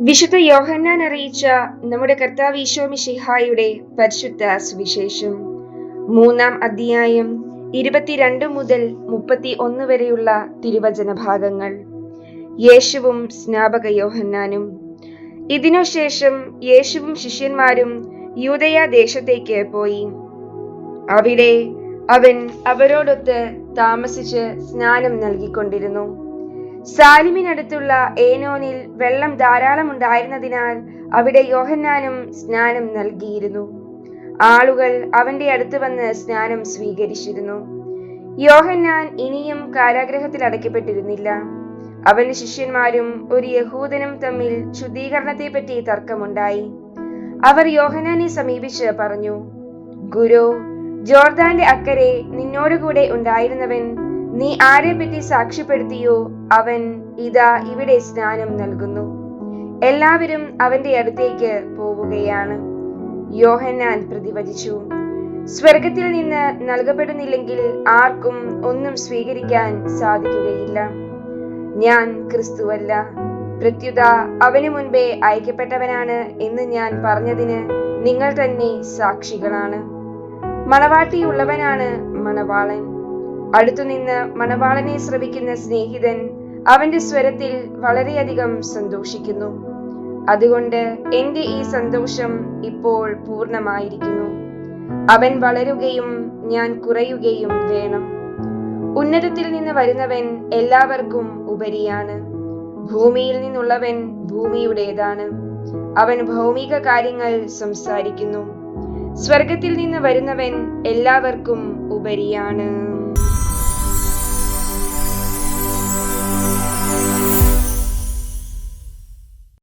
വിശുദ്ധ യോഹന്നാൻ അറിയിച്ച നമ്മുടെ കർത്താവ് ഈശോ മിശിഹായുടെ പരിശുദ്ധ സുവിശേഷം. മൂന്നാം അധ്യായം ഇരുപത്തിരണ്ട് മുതൽ മുപ്പത്തി ഒന്ന് വരെയുള്ള തിരുവചന ഭാഗങ്ങൾ. യേശുവും സ്നാപക യോഹന്നാനും. ഇതിനുശേഷം യേശുവും ശിഷ്യന്മാരും യൂതയ ദേശത്തേക്ക് പോയി. അവിടെ അവൻ അവരോടൊത്ത് താമസിച്ച് സ്നാനം നൽകിക്കൊണ്ടിരുന്നു. സാലിമിനടുത്തുള്ള ഏനോനിൽ വെള്ളം ധാരാളം ഉണ്ടായിരുന്നതിനാൽ അവിടെ യോഹന്നാനും സ്നാനം നൽകിയിരുന്നു. ആളുകൾ അവന്റെ അടുത്ത് വന്ന് സ്നാനം സ്വീകരിച്ചിരുന്നു. യോഹന്നാൻ ഇനിയും കാരാഗ്രഹത്തിൽ അടയ്ക്കപ്പെട്ടിരുന്നില്ല. അവന്റെ ശിഷ്യന്മാരും ഒരു യഹൂദനും തമ്മിൽ ശുദ്ധീകരണത്തെപ്പറ്റി തർക്കമുണ്ടായി. അവർ യോഹനാനെ സമീപിച്ച് പറഞ്ഞു ഗുരു ജോർദാന്റെ അക്കരെ നിന്നോടുകൂടെ ഉണ്ടായിരുന്നവൻ നീ ആരെപ്പറ്റി സാക്ഷ്യപ്പെടുത്തിയോ? അവൻ ഇതാ ഇവിടെ സ്നാനം നൽകുന്നു. എല്ലാവരും അവന്റെ അടുത്തേക്ക് പോവുകയാണ്. യോഹന്നാൻ പ്രതിവചിച്ചു. സ്വർഗത്തിൽ നിന്ന് നൽകപ്പെടുന്നില്ലെങ്കിൽ ആർക്കും ഒന്നും സ്വീകരിക്കാൻ സാധിക്കുകയില്ല. ഞാൻ ക്രിസ്തുവല്ല. പ്രത്യുത അവന് മുൻപേ അയക്കപ്പെട്ടവനാണ് എന്ന് ഞാൻ പറഞ്ഞതിന് നിങ്ങൾ തന്നെ സാക്ഷികളാണ്. മണവാട്ടിയുള്ളവനാണ് മണവാളൻ. അടുത്തുനിന്ന് മണവാളനെ ശ്രവിക്കുന്ന സ്നേഹിതൻ അവന്റെ സ്വരത്തിൽ വളരെയധികം സന്തോഷിക്കുന്നു. അതുകൊണ്ട് എന്റെ ഈ സന്തോഷം ഇപ്പോൾ പൂർണമായിരിക്കുന്നു. അവൻ വളരുകയും ഞാൻ കുറയുകയും വേണം. ഉന്നതത്തിൽ നിന്ന് വരുന്നവൻ എല്ലാവർക്കും ഉപരിയാണ്. ഭൂമിയിൽ നിന്നുള്ളവൻ ഭൂമിയുടേതാണ്. അവൻ ഭൗമിക കാര്യങ്ങൾ സംസാരിക്കുന്നു. സ്വർഗത്തിൽ നിന്ന് വരുന്നവൻ എല്ലാവർക്കും ഉപരിയാണ്.